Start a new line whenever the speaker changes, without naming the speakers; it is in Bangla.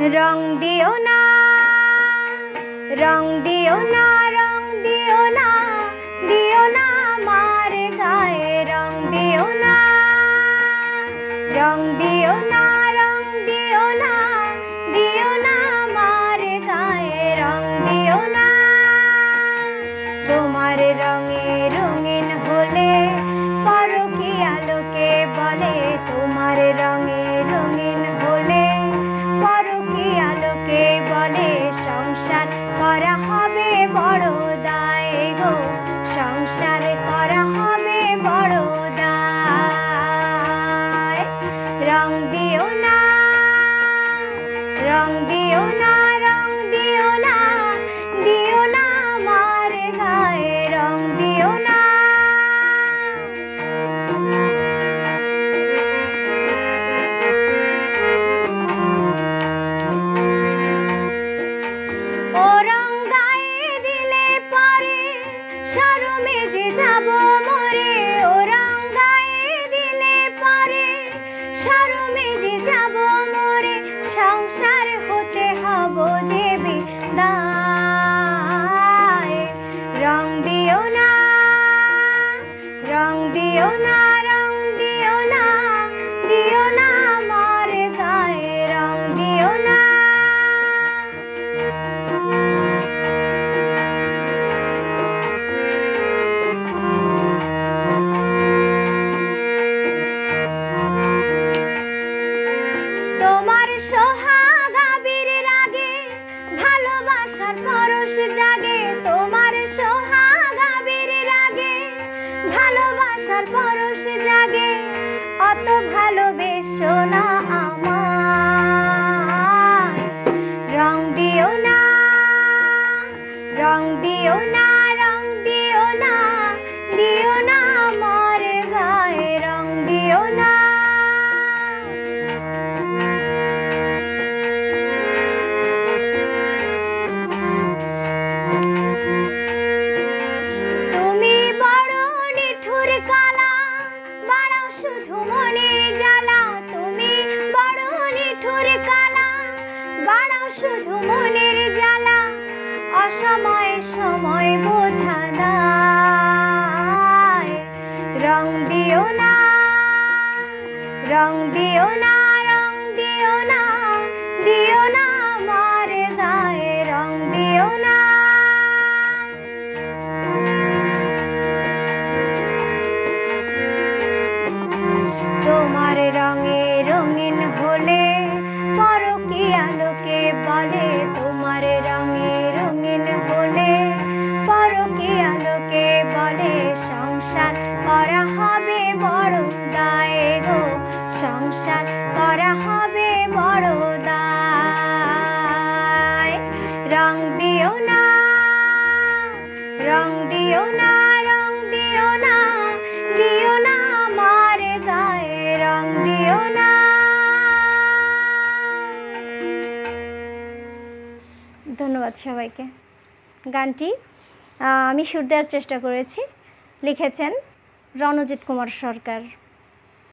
রং দিও না, রং দিও না, রং দিও না দিও না আমার গায়ে, রং দিও না, রং দিও না সংসার হতে হব যে বিদায়। রং দিও না রং দিও না ভালোবেসো না আমার রং দিও না রং দিও না। শুধু মনের জ্বালা অসময় সময় বোঝা দায়। রং দিও না রং দিও না। রং দিও না, রং দিও না দিও না আমার গায়ে, রং দিও না। ধন্যবাদ সবাইকে। গানটি আমি সুর দেওয়ার চেষ্টা করেছি, লিখেছেন রণজিৎ কুমার সরকার।